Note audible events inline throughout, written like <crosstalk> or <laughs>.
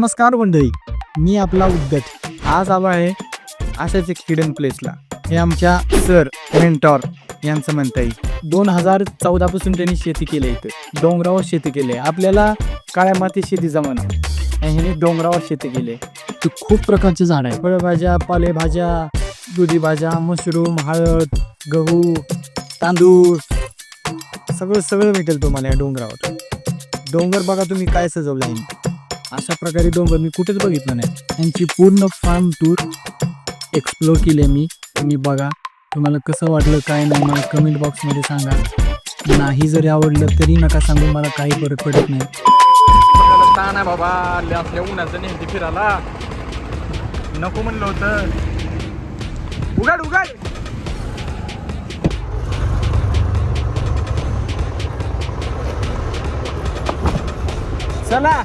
नमस्कार मंडळी मी आपला उद्गत आज आलो आहे अशाच एक हिडन प्लेसला हे आमच्या सर मेंटॉर यांचं म्हणता येईल. दोन हजार चौदापासून त्यांनी शेती केली इथं. डोंगरावर शेती केली आहे. आपल्याला काळ्या माती शेती जमाना. आणि ह्यांनी डोंगरावर शेती केली आहे. खूप प्रकारचे झाड आहे फळभाज्या पालेभाज्या दुधी भाज्या मशरूम हळद गहू तांदूळ सगळं सगळं भेटेल तुम्हाला या डोंगरावर. डोंगर बघा तुम्ही काय सजवलं आहे अशा प्रकारे डोंगर मी कुठेच बघितलं नाही. त्यांची पूर्ण फार्म टूर एक्सप्लोर केली आहे मी. तुम्ही बघा तुम्हाला कसं वाटलं काय नाही मला कमेंट बॉक्समध्ये सांगा. नाही जरी आवडलं तरी नका सांगू मला काही फरक पडत नाही. ताण आहे बाबा आपल्या उन्हाचं नेहमी फिरायला. नको म्हणलं होतं. उघाड उघाड! चला.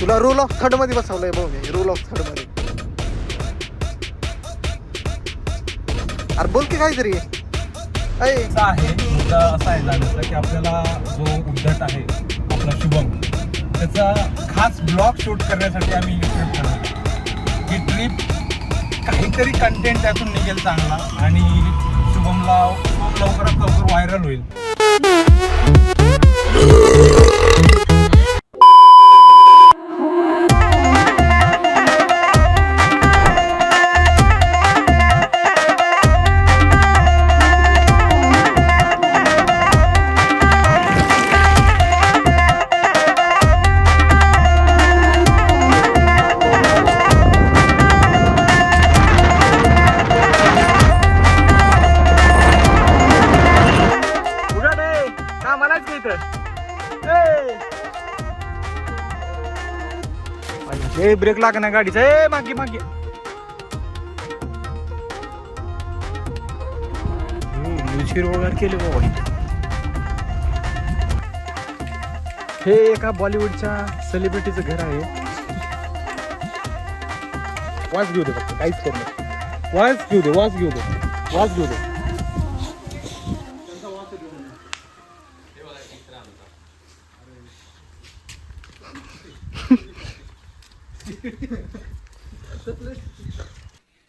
तुला रूल ऑफ थर्डमध्ये बसवलंय भाऊ मी रूल ऑफ थर्डमध्ये. अरे बोल की काहीतरी. ऐ. आहे मुद्दा असा आहे जाण्याचा की आपल्याला जो उद्धट आहे आपला शुभम त्याचा खास ब्लॉग शूट करण्यासाठी आम्ही ही ट्रिप करतो ही ट्रिप काहीतरी कंटेंट त्यातून निघेल चांगला आणि शुभमला लवकरात लवकर व्हायरल होईल. ए ब्रेक लागणार ना गाडीचा. ए मागे मागे. वगैरे केले बाबा. हे एका बॉलिवूडच्या सेलिब्रिटीचं घर आहे. वाच घेऊ दे फक्त काहीच करू नये वाच घेऊ दे वाच घेऊ दे. वाच घेऊ दे.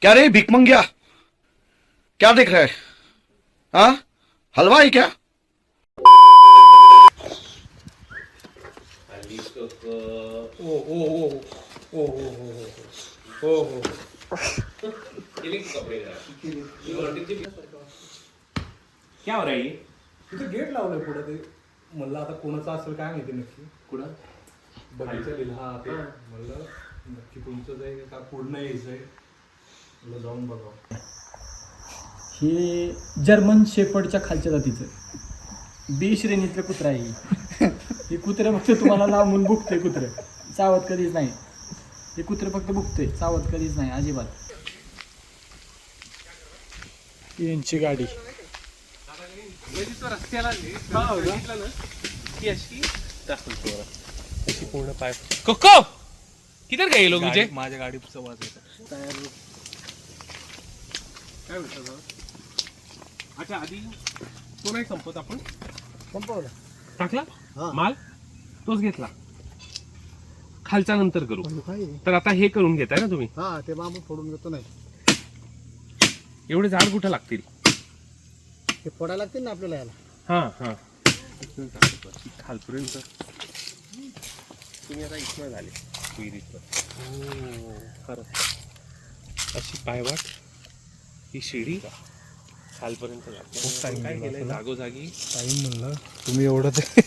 क्या रे भिक मंगिया क्या देख रहा है? हाँ? हलवा है क्या? ओ ओ ओ ओ ओ ओ ओ क्या हो रहा है ये? तिथं गेट लावलंय पुढे ते. म्हणलं आता कोणाचं असेल काय माहिती नक्की. कुठं? बगीचा लिहिला हा ते. म्हणलं नक्की तुमचंच आहे का पूर्ण यायचं आहे जाऊन बघा हे जर्मन शेपर्डच्या खालच्या जातीचं. बी श्रेणीतलं कुत्रा आहे हे. कुत्रे फक्त तुम्हाला लांबून बुकते कुत्रे. चावत कधीच नाही. हे कुत्रे फक्त बुकते चावत कधीच नाही. अजिबात. यांची गाडी. पूर्ण पाय कोको किधर गए ये लोग मुझे माझ्या गाडीचा वाज येतो काय म्हणतो अच्छा आधी तो नाही संपत आपण? संपवलं. टाकला? हा. माल? तोच घेतला. खालच्या नंतर करू. तर आता हे करून घेताय ना तुम्ही? हा ते बांबू फोडून घेतो नाही. एवढे झाड कुठं लागतील? ते फोडायला लागतील ना आपल्याला याला. हा हा. खालपर्यंत. तुम्ही आता इथनं झाले. विहिरीतनं. खरंच अशी पायवाट. ही शिडी खालपर्यंत काय केलंय? जागोजागी. टाईम म्हणलं. तुम्ही एवढं ते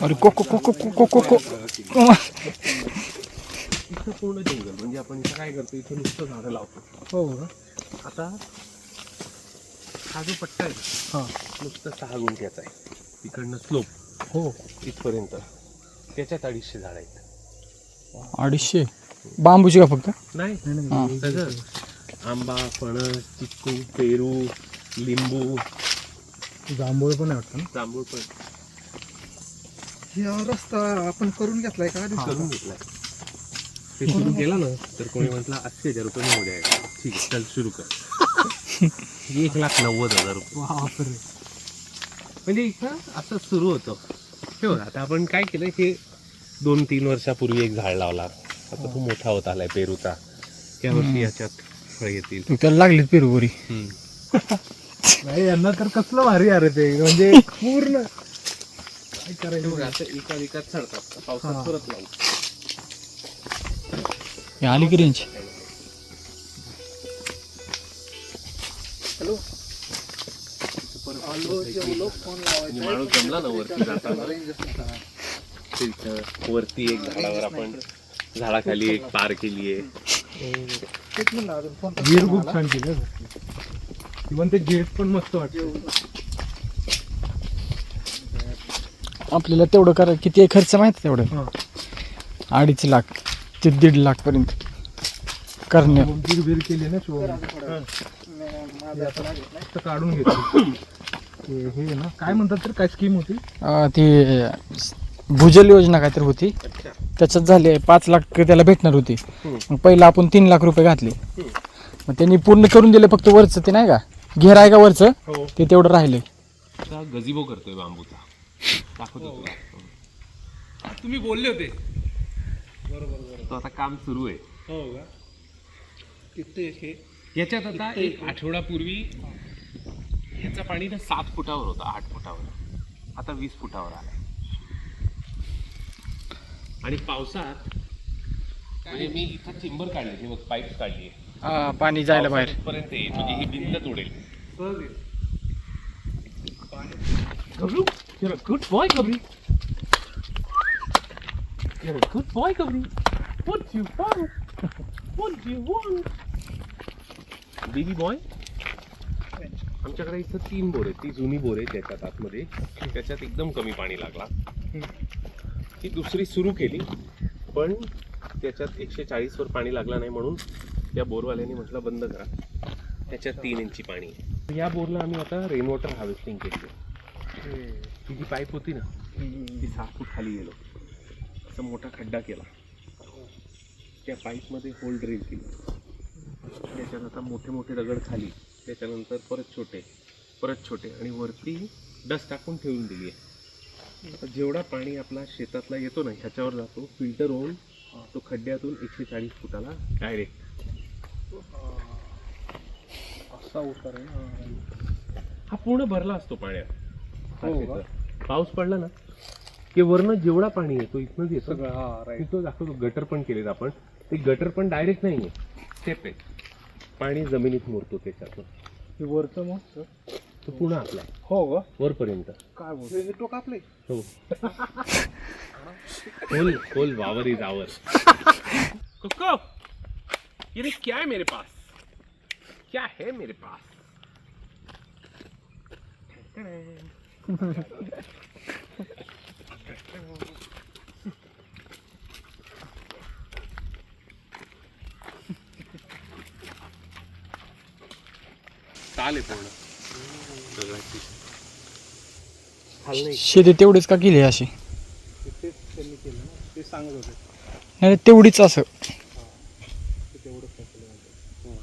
अरे को को को को को को को इथं पूर्ण जंगल म्हणजे आपण इथं काय करतो? इथं नुसतं झाडं लावतो. हो आता हा जो पट्टा आहे हा. नुसतं सहा गुंठ्याचा आहे. तिकडनं स्लोप हो. इथपर्यंत. त्याच्यात अडीचशे झाड आहेत. अडीचशे? बांबूची का फक्त? नाही. हा. आंबा फणस चिक्कू पेरू लिंबू. जांभूळ पण आहे वाटतं ना? जांभूळ पण. हा रस्ता आपण करून घेतलाय का? आधीच? करून घेतलाय. ते सुरू केला ना तर कोणी म्हटलं अस्सी हजार रुपये उद्या ठीक आहे चल सुरू कर. <laughs> एक लाख नव्वद हजार रुपये. बापरे. म्हणजे इथं असं सुरू होतं. हे बघ आता आपण काय केलं हे दोन तीन वर्षापूर्वी एक झाड लावला. आता तो मोठा होत आलाय पेरूचा. या वर्षी याच्यात फळ येतील त्याला लागलीच पेरुबरी <laughs> नाही यांना तर कसलं भारी अरे ते. म्हणजे पूर्ण. काय करायचं? हे बघ, असं एका एकात चढतात. पावसात परत लावू. आली की रेंज आणि माणूस जमला ना वरती जाताना? <laughs> ते इथं वरती एक झाडावर आपण झाडाखाली एक पार केली आहे गिर खूप छान केलं इव्हन ते गेट पण मस्त वाटतं आपल्याला तेवढं करा किती आहे खर्च माहिती आहे हा. तेवढं अडीच लाख ते दीड लाख पर्यंत. करण्यात गिर बिर केली ना शिवम काढून घेतली. ते हे ना. काय म्हणतात तर काय स्कीम होती? ती भूजल योजना काहीतरी होती. त्याच्यात झाले पाच लाख त्याला भेटणार होती. मग पहिला आपण तीन लाख रुपये घातले. मग त्यांनी पूर्ण करून दिले फक्त वरचं ते नाही का? घेर आहे का वरचं? हो. ते तेवढं राहिले. गजिबो करतोय बांबूचा. दाखवतो तुला. तुम्ही बोलले होते. तो आता काम सुरू आहे. हो का? किती हे? याच्यात आता एक आठवडापूर्वी याचं पाणी ना सात फुटावर होतं आठ फुटावर. आता वीस फुटावर आलंय. आणि पावसात म्हणजे मी इथं चिंबर काढले हे बघ पाईप काढली हा, पाणी जायला बाहेर पर्यंत येईल म्हणजे ही भिंत तोडेल good boy, Gabri. You're a good boy, Gabri. What do you want? What do you want? Baby boy? आमच्याकडे इथं तीन बोर आहेत ती जुनी बोर आहे त्याच्यात आतमध्ये त्याच्यात एकदम कमी पाणी लागला ती दुसरी सुरू केली. पण त्याच्यात एकशे चाळीसवर पाणी लागला नाही म्हणून या बोरवाल्याने म्हटलं बंद करा. त्याच्यात तीन इंची पाणी आहे. या बोरला आम्ही आता रेन वॉटर हार्वेस्टिंग केली ती जी पाईप होती ना ती सहा फूट खाली गेलो. असा मोठा खड्डा केला. त्या पाईपमध्ये होल ड्रिल केली. त्याच्यात आता मोठे मोठे दगड खाली. त्याच्यानंतर परत छोटे परत छोटे आणि वरती डस्ट टाकून ठेवून दिली आहे. जेवढा पाणी आपला शेतातला येतो ना ह्याच्यावर जातो. फिल्टर होऊन तो खड्ड्यातून एकशे चाळीस फुटाला डायरेक्ट असा उतार आहे. हा पूर्ण भरला असतो पाण्यात. हा हो. पाऊस पडला ना की वरनं जेवढा पाणी येतो इथनं येतो सगळं हा राईट तिथं दाखवतो गटर पण केलेत आपण. ते गटर पण डायरेक्ट नाही स्टेप आहे. पाणी जमिनीत मुरतो त्याच्यातून. हे वरचं मग तो पुन्हा आपला. हो का वरपर्यंत. काय बोल हे टोक आपले. हो. खोल खोल वावर इज आवर कुको ये क्या है मेरे पास? क्या है मेरे पास? चाल आहे पूर्ण. शेती तेवढीच का केली अशी? तेच त्यांनी केलं ना ते सांगत होते नाही तेवढीच असं. ते तेवढं फसलं म्हणजे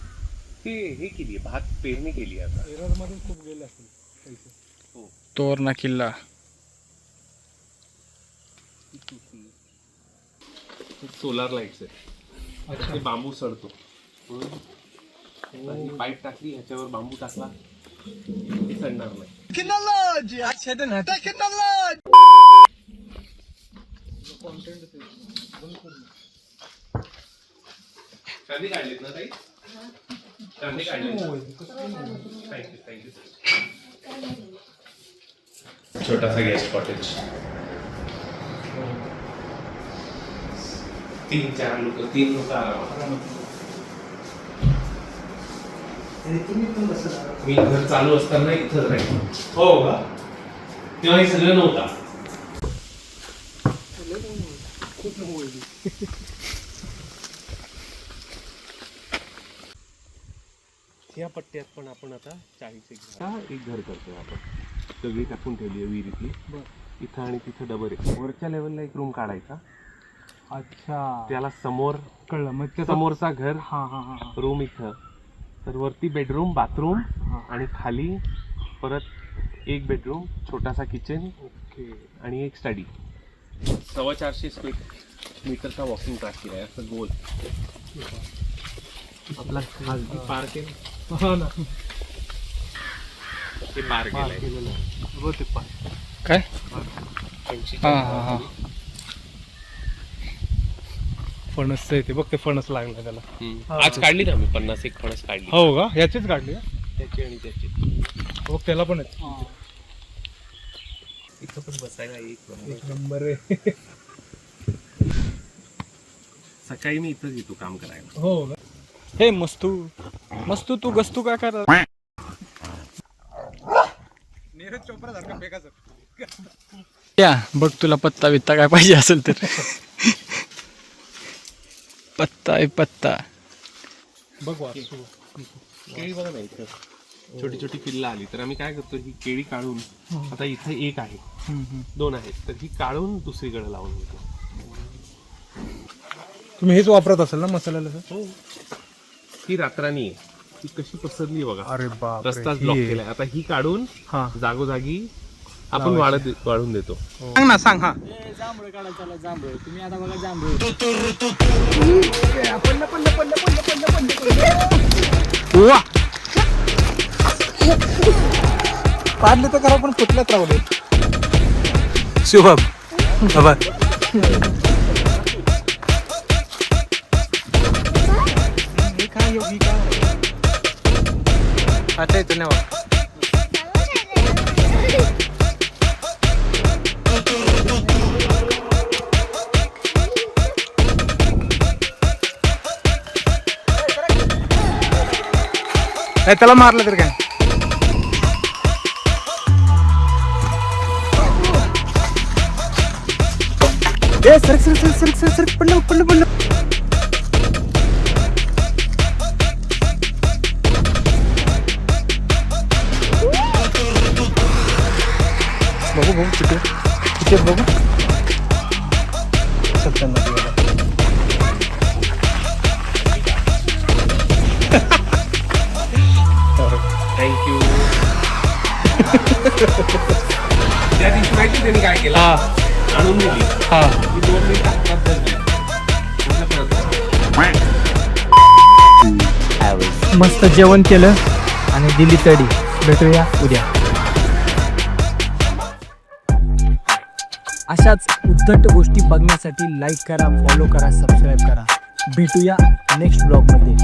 ते हे केली भात पेरणी केली आता एररमध्ये खूप गेले असतील पैसे तोरणा किल्ला. सोलार लाईट्स आहे. ते बांबू सडतो. पाईप टाकली ह्याच्यावर बांबू टाकला. की सडणार नाही कांदे काढलेत ना ताई कांदे काढले थँक्यू थँक्यू छोटासा गॅस कॉटेज तीन चार लोक तीन लोक आरामात। मी घर चालू असताना इथंच राहील हो का? तेव्हा हे सगळं नव्हता. या पट्ट्यात पण आपण आता चाळीस एक एक घर करतोय आपण. सगळी टाकून ठेवली आहे विहिरीतली. इथं आणि तिथं डबर आहे. वरच्या लेवलला एक रूम काढायचा. अच्छा. त्याला समोर कळलं. मग समोरचा घर हा हा हा हा. रूम इथं. तर वरती बेडरूम बाथरूम आणि खाली परत एक बेडरूम छोटासा किचन आणि एक स्टडी सव्वा चारशे स्क्वेअर मीटरचा वॉकिंग ट्रॅक केला आहे असं गोल आपला खाजगी पार्क आहे हो ना. ते पार्क केलंय. काय? ऐंशी हा हा हा. फणस आहे ते बघ ते फणस लागला त्याला. हम्म. आज काढली ना मी? पन्नास एक फणस काढली. हो का? याचीच काढली का? त्याची आणि त्याची. हो त्याला पण आहे इथं पण बसायला एक नंबर. एक नंबर आहे. सकाळी मी इथंच येतो काम करायला. हो का? हे मस्तू मस्तू तू गस्तू काय करा नीरज चोप्रा सारखा फेकायचं या बघ तुला पत्ता बित्ता काय पाहिजे असेल तर. <laughs> पत्ता आहे पत्ता। बघ केळी बघा ना इथं. छोटी छोटी पिल्लं आली. तर आम्ही काय करतो ही केळी काढून आता इथे एक आहे. दोन आहेत. तर ही काढून दुसरीकडे लावून घेतो. तुम्ही हेच वापरत असाल ना मसाल्याला सर? हो. ही रात्रानी आहे. ती कशी पसरली बघा. अरे बाप रस्ताच ब्लॉक केलाय. आता ही काढून हा. जागोजागी आपण वाढत वाढून देतो. सांग ना सांग हा. जांभळ काढायला जांभळ. तुम्ही आता बघा जांभळ. वा. पाडले तर करा पण फुटल्यात राहू दे. शुभम बाबा. आता येतो नाही त्याला मारलं तर काय ए सरक सरक सरक सरक सरक सरक पडलं पडलं पडलं बघू बघू किती त्यांनी काय केलं? हा. आणून दिली. हा. मी दोन मिनिट हातात धरली. म्हटलं परत जा. मस्त जेवण केलं आणि दिली तडी. भेटूया उद्या. अशाच उद्धट गोष्टी बघण्यासाठी लाईक करा फॉलो करा सबस्क्राईब करा. भेटूया नेक्स्ट ब्लॉगमध्ये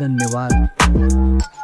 धन्यवाद.